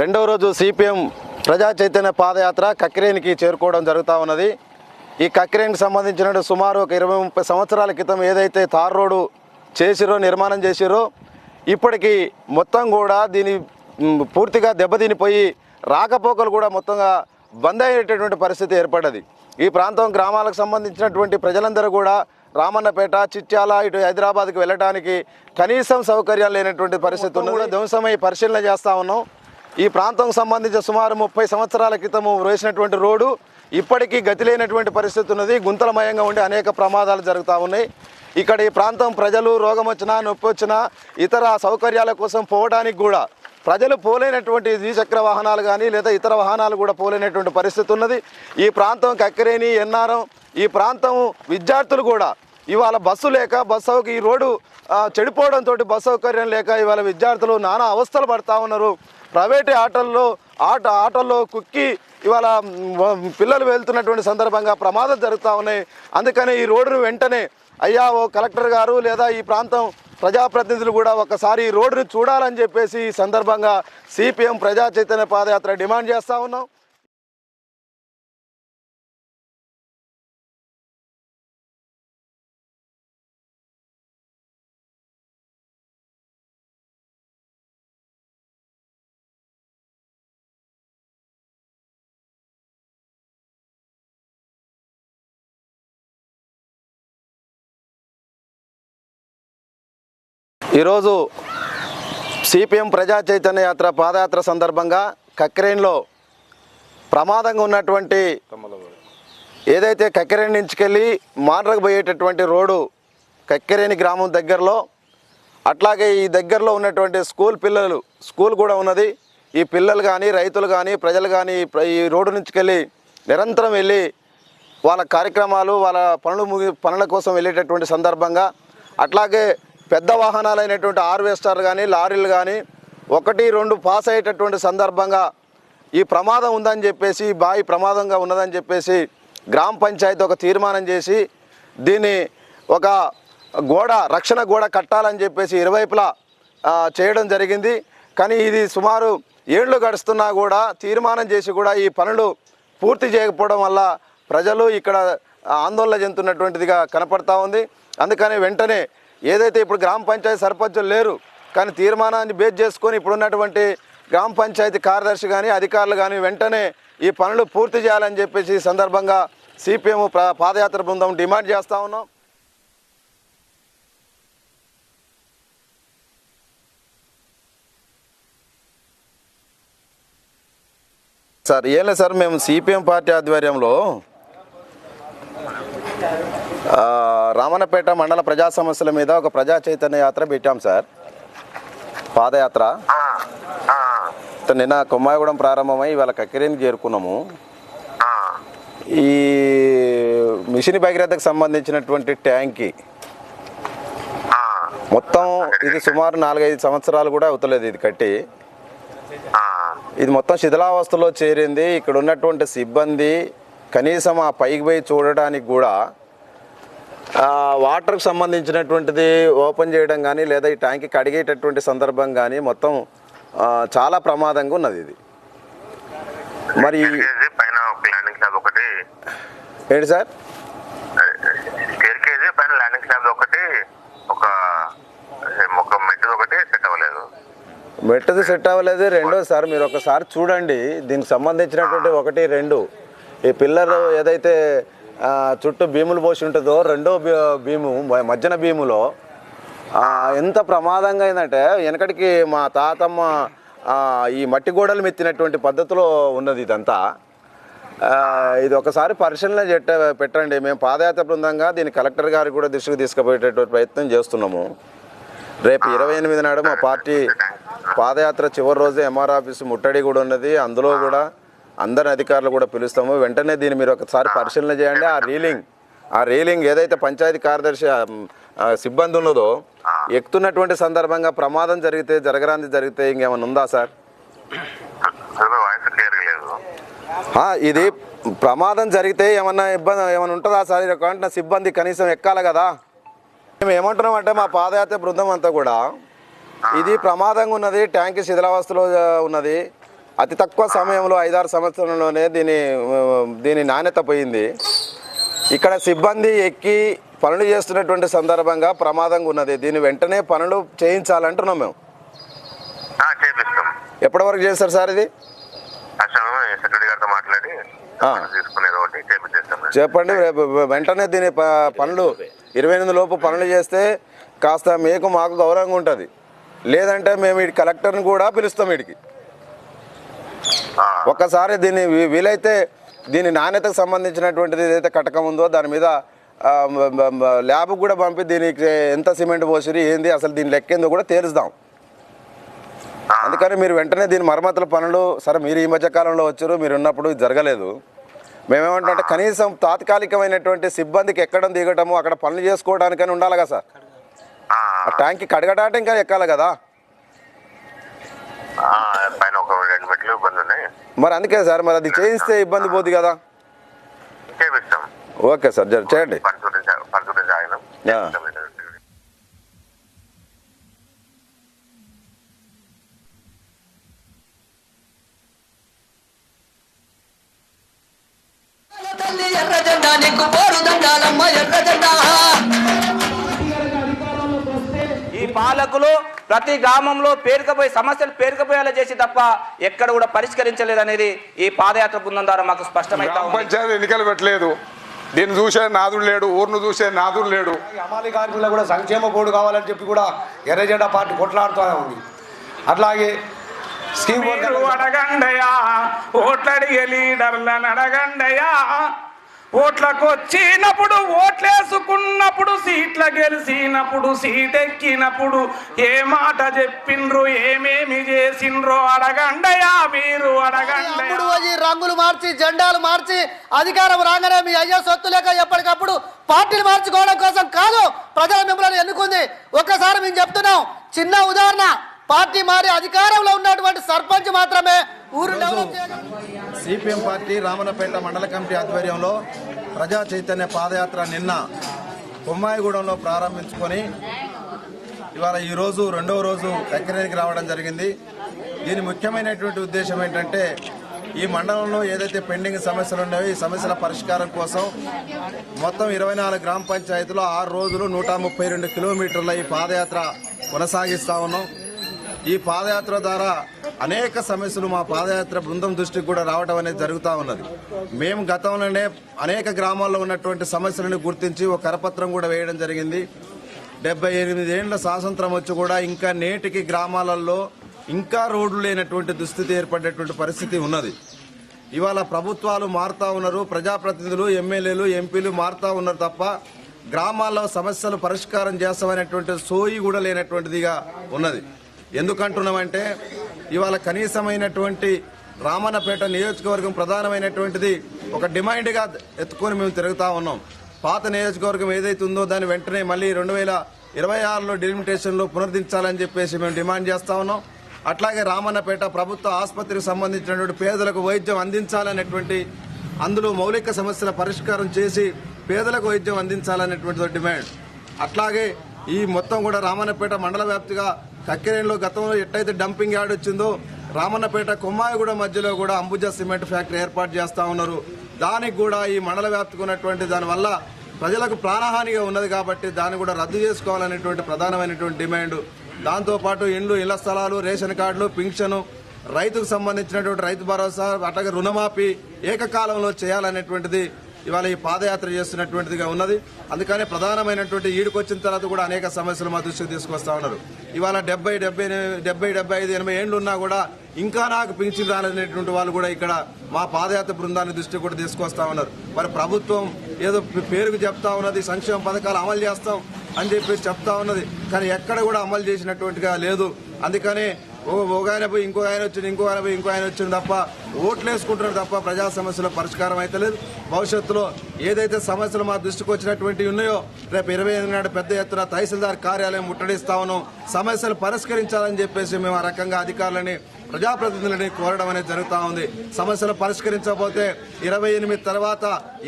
రెండవ రోజు సిపిఎం ప్రజా చైతన్య పాదయాత్ర కక్కిరేనికి చేరుకోవడం జరుగుతూ ఉన్నది. ఈ కక్కిరేనికి సంబంధించిన సుమారు ఒక ఇరవై ముప్పై సంవత్సరాల క్రితం ఏదైతే తార్ రోడ్డు చేసిరో నిర్మాణం చేసిరో ఇప్పటికీ మొత్తం కూడా దీని పూర్తిగా దెబ్బతినిపోయి రాకపోకలు కూడా మొత్తంగా బంద్ అయ్యేటటువంటి పరిస్థితి ఏర్పడ్డది. ఈ ప్రాంతం గ్రామాలకు సంబంధించినటువంటి ప్రజలందరూ కూడా రామన్నపేట చిట్యాల ఇటు హైదరాబాద్కి వెళ్ళడానికి కనీసం సౌకర్యాలు లేనటువంటి పరిస్థితి ఉన్నది. కూడా ధ్వంసమై పరిశీలన చేస్తూ ఉన్నాం. ఈ ప్రాంతం సంబంధించి సుమారు ముప్పై సంవత్సరాల క్రితము వేసినటువంటి రోడ్డు ఇప్పటికీ గతి లేనటువంటి పరిస్థితి ఉన్నది. గుంతలమయంగా ఉండి అనేక ప్రమాదాలు జరుగుతూ ఉన్నాయి. ఇక్కడ ఈ ప్రాంతం ప్రజలు రోగం వచ్చినా నొప్పి వచ్చినా ఇతర సౌకర్యాల కోసం పోవడానికి కూడా ప్రజలు పోలేనటువంటి ద్విచక్ర వాహనాలు కానీ లేదా ఇతర వాహనాలు కూడా పోలేనటువంటి పరిస్థితి ఉన్నది. ఈ ప్రాంతం కక్కిరేని ఎన్నారం ఈ ప్రాంతం విద్యార్థులు కూడా ఇవాళ బస్సు లేక బస్సు ఈ రోడ్డు చెడిపోవడంతో బస్సు సౌకర్యం లేక ఇవాళ విద్యార్థులు నానా అవస్థలు పడతా ఉన్నారు. ప్రైవేటు ఆటల్లో ఆట ఆటల్లో కుక్కి ఇవాళ పిల్లలు వెళ్తున్నటువంటి సందర్భంగా ప్రమాదాలు జరుగుతూ ఉన్నాయి. అందుకని ఈ రోడ్డును వెంటనే అయ్యా ఓ కలెక్టర్ గారు లేదా ఈ ప్రాంతం ప్రజాప్రతినిధులు కూడా ఒకసారి ఈ రోడ్డును చూడాలని చెప్పేసి ఈ సందర్భంగా సిపిఎం ప్రజా చైతన్య పాదయాత్ర డిమాండ్ చేస్తూ ఉన్నాం. ఈరోజు సిపిఎం ప్రజా చైతన్య యాత్ర పాదయాత్ర సందర్భంగా కక్రేన్లో ప్రమాదంగా ఉన్నటువంటి ఏదైతే కక్కెరేని నుంచికెళ్ళి మాండ్రకు పోయేటటువంటి రోడ్డు కక్కెరేని గ్రామం దగ్గరలో అట్లాగే ఈ దగ్గరలో ఉన్నటువంటి స్కూల్ పిల్లలు స్కూల్ కూడా ఉన్నది. ఈ పిల్లలు కానీ రైతులు కానీ ప్రజలు కానీ ఈ ప్ర- ఈ రోడ్డు నుంచుకెళ్ళి నిరంతరం వెళ్ళి వాళ్ళ కార్యక్రమాలు వాళ్ళ పనులు ముగి పనుల కోసం వెళ్ళేటటువంటి సందర్భంగా అట్లాగే పెద్ద వాహనాలైనటువంటి హార్వెస్టర్ కానీ లారీలు కానీ ఒకటి రెండు పాస్ అయ్యేటటువంటి సందర్భంగా ఈ ప్రమాదం ఉందని చెప్పేసి ఈ బావి ప్రమాదంగా ఉన్నదని చెప్పేసి గ్రామ పంచాయతీ ఒక తీర్మానం చేసి దీన్ని ఒక గోడ రక్షణ గోడ కట్టాలని చెప్పేసి ఇరువైపులా చేయడం జరిగింది. కానీ ఇది సుమారు ఏళ్ళు గడుస్తున్నా కూడా తీర్మానం చేసి కూడా ఈ పనులు పూర్తి చేయకపోవడం వల్ల ప్రజలు ఇక్కడ ఆందోళన చెందుతున్నటువంటిదిగా కనపడతా ఉంది. అందుకని వెంటనే ఏదైతే ఇప్పుడు గ్రామ పంచాయతీ సర్పంచులు లేరు కానీ తీర్మానాన్ని బేస్ చేసుకొని ఇప్పుడు ఉన్నటువంటి గ్రామ పంచాయతీ కార్యదర్శి కానీ అధికారులు కానీ వెంటనే ఈ పనులు పూర్తి చేయాలని చెప్పేసి ఈ సందర్భంగా సిపిఎం పాదయాత్ర బృందం డిమాండ్ చేస్తూ ఉన్నాం. సార్ ఏం లేదు సార్ మేము సిపిఎం పార్టీ ఆధ్వర్యంలో ఆ, రామన్నపేట మండల ప్రజా సమస్యల మీద ఒక ప్రజా చైతన్య యాత్ర పెట్టాం సార్. పాదయాత్ర. నిన్న కొమ్మాయగూడెం ప్రారంభమై ఇవాళ కక్కిరేనికి చేరుకున్నాము. ఈ మిషన్ భగీరథకు సంబంధించినటువంటి ట్యాంక్కి మొత్తం ఇది సుమారు నాలుగైదు సంవత్సరాలు కూడా అవుతలేదు ఇది కట్టి. ఇది మొత్తం శిథిలావస్థలో చేరింది. ఇక్కడ ఉన్నటువంటి సిబ్బంది కనీసం ఆ పైకి పోయి చూడడానికి కూడా వాటర్కి సంబంధించినటువంటిది ఓపెన్ చేయడం కానీ లేదా ఈ ట్యాంక్కి కడిగేటటువంటి సందర్భం కానీ మొత్తం చాలా ప్రమాదంగా ఉన్నది ఇది. మరి ఒకటి. ఏంటి సార్? కేజీ పైన ల్యాండింగ్ స్లాబ్ ఒకటి ఒక ఒకటి సెట్ అవ్వలేదు. మెట్టది సెట్ అవ్వలేదు రెండో సార్ మీరు ఒకసారి చూడండి. దీనికి సంబంధించినటువంటి ఒకటి రెండు. ఈ పిల్లలు ఏదైతే చుట్టూ భీములు పోసి ఉంటుందో రెండో భీ- భీము మధ్యన భీములో ఎంత ప్రమాదంగా అయిందంటే వెనకటికి మా తాతమ్మ ఈ మట్టి గోడలు మెత్తినటువంటి పద్ధతిలో ఉన్నది ఇదంతా. ఇది ఒకసారి పరిశీలన పెట్టండి. మేము పాదయాత్ర బృందంగా దీన్ని కలెక్టర్ గారు కూడా దృష్టికి తీసుకుపోయేటటువంటి ప్రయత్నం చేస్తున్నాము. రేపు ఇరవై ఎనిమిది నాడు మా పార్టీ పాదయాత్ర చివరి రోజు ఎంఆర్ ఆఫీస్ ముట్టడి కూడా ఉన్నది. అందులో కూడా అందరి అధికారులు కూడా పిలుస్తాము. వెంటనే దీన్ని మీరు ఒకసారి పరిశీలన చేయండి. ఆ రీలింగ్ ఆ రీలింగ్ ఏదైతే పంచాయతీ కార్యదర్శి సిబ్బంది ఉన్నదో ఎక్కుతున్నటువంటి సందర్భంగా ప్రమాదం జరిగితే జరగరాంది జరిగితే ఇంకేమైనా ఉందా సార్? ఇది ప్రమాదం జరిగితే ఏమన్నా ఇబ్బంది ఏమైనా ఉంటుందా సార్? ఇది సిబ్బంది కనీసం ఎక్కాలి కదా. మేము ఏమంటున్నాం అంటే మా పాదయాత్ర బృందం అంతా కూడా ఇది ప్రమాదంగా ఉన్నది ట్యాంక్ శిథిలావస్థలో ఉన్నది. అతి తక్కువ సమయంలో ఐదారు సంవత్సరంలోనే దీని దీని నాణ్యత పోయింది. ఇక్కడ సిబ్బంది ఎక్కి పనులు చేస్తున్నటువంటి సందర్భంగా ప్రమాదంగా ఉన్నది. దీని వెంటనే పనులు చేయించాలంటున్నాం మేము. ఎప్పటి వరకు చేస్తారు సార్ ఇది? చెప్పండి రేపు వెంటనే దీని పనులు ఇరవై ఎనిమిది లోపు పనులు చేస్తే కాస్త మీకు మాకు గౌరవంగా ఉంటుంది. లేదంటే మేము ఈ కలెక్టర్ని కూడా పిలుస్తాం వీడికి ఒక్కసారి దీన్ని వీలైతే దీని నాణ్యతకు సంబంధించినటువంటిది ఏదైతే కటకం ఉందో దాని మీద ల్యాబ్కి కూడా పంపి దీనికి ఎంత సిమెంట్ పోసిరి ఏంది అసలు దీని లెక్కేందో కూడా తేలుస్తాం. అందుకని మీరు వెంటనే దీని మరమ్మతుల పనులు సరే మీరు ఈ మధ్య కాలంలో వచ్చారు మీరు ఉన్నప్పుడు ఇది జరగలేదు. మేమేమంటే కనీసం తాత్కాలికమైనటువంటి సిబ్బందికి ఎక్కడం దిగటము అక్కడ పనులు చేసుకోవడానికని ఉండాలి కదా సార్. ట్యాంక్కి కడగడానికి ఇంకా ఎక్కాలి కదా. పైన ఒక రెండు మెట్లు ఇబ్బంది ఉన్నాయి మరి అందుకే సార్ మరి అది చేయిస్తే ఇబ్బంది పోద్ది కదా. ఓకే సార్ జర చేయండి. పంచుకుంటే పంచుకుంటే ఆయన యా. తల్లి ఎర్ర జెండా నీకు పోరు దండాలమ్మ ఎర్ర జెండా ఈ పాలకులు ప్రతి గ్రామంలో పేరుకపోయి సమస్యలు పేరుకపోయేలా చేసి తప్ప ఎక్కడ కూడా పరిష్కరించలేదనేది ఈ పాదయాత్ర బృందం ద్వారా మాకు స్పష్టమైతా పంచాయతీ ఎన్నికలు పెట్టలేదు. దీన్ని చూసే నాదుడు లేడు ఊరును చూసే నాదుడు లేడు. అమాలి కార్మికులకు కూడా సంక్షేమ బోర్డు కావాలని చెప్పి కూడా ఎర్ర జెండా పార్టీ కొట్లాడుతూనే ఉంది. అట్లాగే స్కీమ్ అడగండయా ఓట్లడిగే లీడర్లను అడగండయా ఓట్లకు వచ్చినప్పుడు ఓట్లేసుకున్నప్పుడు సీట్ల గెలిచినప్పుడు సీట్ ఎక్కినప్పుడు ఏ మాట చెప్పిండ్రు ఏమేమి చేసిండ్రో అడగండయా మీరు అప్పుడు రంగులు మార్చి జెండాలు మార్చి అధికారం రాగానే మీ అయ్యో సొత్తు లేక ఎప్పటికప్పుడు పార్టీలు మార్చుకోవడం కోసం కాదు ప్రజల మిమ్మల్ని ఎన్నుకుంది. ఒక్కసారి మేము చెప్తున్నాం చిన్న ఉదాహరణ పార్టీ మారి అధికారంలో ఉన్నటువంటి సర్పంచ్ మాత్రమే సిపిఎం పార్టీ రామన్నపేట మండల కమిటీ ఆధ్వర్యంలో ప్రజా చైతన్య పాదయాత్ర నిన్న బొమ్మాయిగూడెంలో ప్రారంభించుకొని ఇవాళ ఈరోజు రెండవ రోజు ఎక్కడానికి రావడం జరిగింది. దీని ముఖ్యమైనటువంటి ఉద్దేశం ఏంటంటే ఈ మండలంలో ఏదైతే పెండింగ్ సమస్యలు ఉన్నాయో ఈ సమస్యల పరిష్కారం కోసం మొత్తం ఇరవై నాలుగు గ్రామ పంచాయతీలో ఆరు రోజులు నూట ముప్పై రెండు కిలోమీటర్ల ఈ పాదయాత్ర కొనసాగిస్తా ఉన్నాం. ఈ పాదయాత్ర ద్వారా అనేక సమస్యలు మా పాదయాత్ర బృందం దృష్టికి కూడా రావడం అనేది జరుగుతూ ఉన్నది. మేము గతంలోనే అనేక గ్రామాల్లో ఉన్నటువంటి సమస్యలను గుర్తించి ఒక కరపత్రం కూడా వేయడం జరిగింది. డెబ్బై ఎనిమిది ఏళ్ళ స్వాతంత్రం వచ్చి కూడా ఇంకా నేటికి గ్రామాలలో ఇంకా రోడ్లు లేనటువంటి దుస్థితి ఏర్పడేటువంటి పరిస్థితి ఉన్నది. ఇవాళ ప్రభుత్వాలు మారుతా ఉన్నారు ప్రజాప్రతినిధులు ఎమ్మెల్యేలు ఎంపీలు మారుతా ఉన్నారు తప్ప గ్రామాల్లో సమస్యలు పరిష్కారం చేస్తామనేటువంటి సోయి కూడా లేనటువంటిదిగా ఉన్నది. ఎందుకంటున్నామంటే ఇవాళ కనీసమైనటువంటి రామన్నపేట నియోజకవర్గం ప్రధానమైనటువంటిది ఒక డిమాండ్గా ఎత్తుకొని మేము తిరుగుతా ఉన్నాం. పాత నియోజకవర్గం ఏదైతే ఉందో దాన్ని వెంటనే మళ్ళీ రెండు వేల ఇరవై ఆరులో డిలిమిటేషన్లో పునరుద్ధరించాలని చెప్పేసి మేము డిమాండ్ చేస్తా ఉన్నాం. అట్లాగే రామన్నపేట ప్రభుత్వ ఆసుపత్రికి సంబంధించినటువంటి పేదలకు వైద్యం అందించాలనేటువంటి అందులో మౌలిక సమస్యల పరిష్కారం చేసి పేదలకు వైద్యం అందించాలనేటువంటి డిమాండ్. అట్లాగే ఈ మొత్తం కూడా రామన్నపేట మండల వ్యాప్తిగా కక్కెరేణిలో గతంలో ఎట్టయితే డంపింగ్ యార్డ్ వచ్చిందో రామన్నపేట కొమ్మాయిగూడ మధ్యలో కూడా అంబుజా సిమెంట్ ఫ్యాక్టరీ ఏర్పాటు చేస్తా ఉన్నారు. దానికి కూడా ఈ మండల వ్యాప్తికి ఉన్నటువంటి దానివల్ల ప్రజలకు ప్రాణహానిగా ఉన్నది కాబట్టి దాన్ని కూడా రద్దు చేసుకోవాలనేటువంటి ప్రధానమైనటువంటి డిమాండ్. దాంతోపాటు ఇండ్లు ఇళ్ళ స్థలాలు రేషన్ కార్డులు పింఛను రైతుకు సంబంధించినటువంటి రైతు భరోసా అట్లాగే రుణమాఫీ ఏకకాలంలో చేయాలనేటువంటిది ఇవాళ ఈ పాదయాత్ర చేస్తున్నటువంటిదిగా ఉన్నది. అందుకనే ప్రధానమైనటువంటి ఈడుకొచ్చిన తర్వాత కూడా అనేక సమస్యలు మా దృష్టికి తీసుకొస్తా ఉన్నారు. ఇవాళ డెబ్బై డెబ్బై డెబ్బై డెబ్బై ఐదు ఎనభై ఏళ్ళు ఉన్నా కూడా ఇంకా నాకు పింఛన్ రాలనేటువంటి వాళ్ళు కూడా ఇక్కడ మా పాదయాత్ర బృందాన్ని దృష్టికి కూడా తీసుకొస్తా ఉన్నారు. మరి ప్రభుత్వం ఏదో పేరుకు చెప్తా ఉన్నది సంక్షేమ పథకాలు అమలు చేస్తాం అని చెప్పేసి చెప్తా ఉన్నది. కానీ ఎక్కడ కూడా అమలు చేసినటువంటిగా లేదు. అందుకనే ఓ ఒక ఆయన పోయి ఇంకో ఆయన వచ్చింది ఇంకో ఆయన పోయి ఇంకో ఆయన వచ్చింది తప్ప ఓట్లేసుకుంటున్నారు తప్ప ప్రజా సమస్యల పరిష్కారం అయితే లేదు. భవిష్యత్తులో ఏదైతే సమస్యలు మా దృష్టికి వచ్చినటువంటి ఉన్నాయో రేపు ఇరవై ఎనిమిది నాడు పెద్ద ఎత్తున తహసీల్దార్ కార్యాలయం ముట్టడిస్తా ఉన్నాం. సమస్యలు పరిష్కరించాలని చెప్పేసి మేము ఆ రకంగా అధికారులని ప్రజాప్రతినిధులని కోరడం అనేది జరుగుతూ ఉంది. సమస్యలు పరిష్కరించకపోతే ఇరవై ఎనిమిది తర్వాత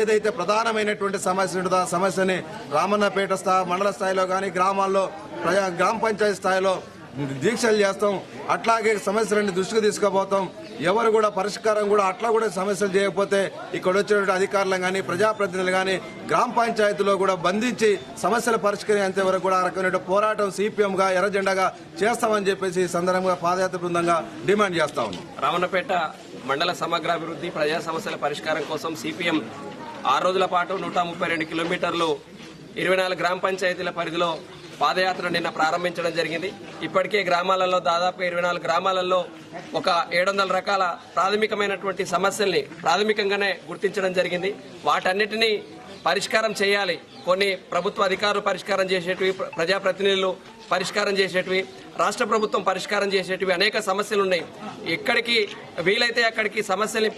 ఏదైతే ప్రధానమైనటువంటి సమస్య ఉంటుందో ఆ సమస్యని రామన్నపేట స్థా మండల స్థాయిలో కానీ గ్రామాల్లో ప్రజా గ్రామ పంచాయతీ స్థాయిలో దీక్షలు చేస్తాం. అట్లాగే సమస్యలన్నీ దృష్టికి తీసుకుపోతాం. ఎవరు కూడా పరిష్కారం కూడా అట్లా కూడా సమస్యలు చేయకపోతే ఇక్కడ వచ్చినటువంటి అధికారులు కానీ ప్రజాప్రతినిధులు కానీ గ్రామ పంచాయతీలో కూడా బంధించి సమస్యలు పరిష్కరించేంత వరకు కూడా ఆ రకమైన పోరాటం సిపిఎంగా ఎర్రజెండాగా చేస్తామని చెప్పేసి ఈ సందర్భంగా పాదయాత్ర బృందంగా డిమాండ్ చేస్తా ఉన్నాం. రావణపేట మండల సమగ్రాభివృద్ధి ప్రజా సమస్యల పరిష్కారం కోసం సిపిఎం ఆరు రోజుల పాటు నూట ముప్పై రెండు కిలోమీటర్లు ఇరవై నాలుగు గ్రామ పంచాయతీల పరిధిలో పాదయాత్ర నిన్న ప్రారంభించడం జరిగింది. ఇప్పటికే గ్రామాలలో దాదాపు ఇరవై నాలుగు గ్రామాలలో ఒక ఏడు వందల రకాల ప్రాథమికమైనటువంటి సమస్యల్ని ప్రాథమికంగానే గుర్తించడం జరిగింది. వాటన్నిటినీ పరిష్కారం చేయాలి. కొన్ని ప్రభుత్వ అధికారులు పరిష్కారం చేసేటివి ప్రజాప్రతినిధులు పరిష్కారం చేసేటివి రాష్ట్ర ప్రభుత్వం పరిష్కారం చేసేటివి అనేక సమస్యలు ఉన్నాయి ఎక్కడికి వీలైతే అక్కడికి సమస్యని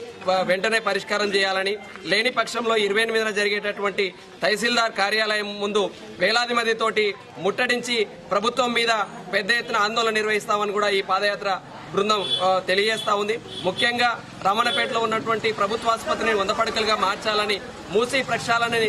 వెంటనే పరిష్కారం చేయాలని లేని పక్షంలో ఇరవై ఎనిమిదిన జరిగేటటువంటి తహసీల్దార్ కార్యాలయం ముందు వేలాది మందితోటి ముట్టడించి ప్రభుత్వం మీద పెద్ద ఎత్తున ఆందోళన నిర్వహిస్తామని కూడా ఈ పాదయాత్ర బృందం తెలియజేస్తా ఉంది. ముఖ్యంగా రమణపేటలో ఉన్నటువంటి ప్రభుత్వ ఆసుపత్రిని వంద పడకలుగా మార్చాలని మూసి ప్రక్షాళనని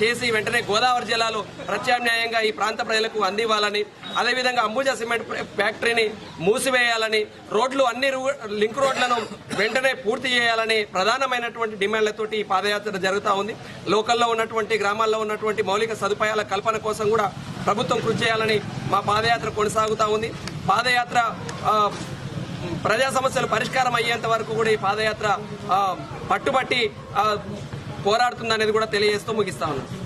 చేసి వెంటనే గోదావరి జిల్లాలో ప్రత్యామ్నాయంగా ఈ ప్రాంత ప్రజలకు అందివ్వాలని అదేవిధంగా అంబుజా సిమెంట్ ఫ్యాక్టరీని మూసివేయాలని రోడ్లు అన్ని రూ- లింక్ రోడ్లను వెంటనే పూర్తి చేయాలని ప్రధానమైనటువంటి డిమాండ్లతోటి ఈ పాదయాత్ర జరుగుతూ ఉంది. లోకల్లో ఉన్నటువంటి గ్రామాల్లో ఉన్నటువంటి మౌలిక సదుపాయాల కల్పన కోసం కూడా ప్రభుత్వం కృషి చేయాలని మా పాదయాత్ర కొనసాగుతూ ఉంది. పాదయాత్ర ప్రజా సమస్యలు పరిష్కారం అయ్యేంత వరకు కూడా ఈ పాదయాత్ర పట్టుబట్టి పోరాడుతుందనేది కూడా తెలియజేస్తూ ముగిస్తా ఉన్నాను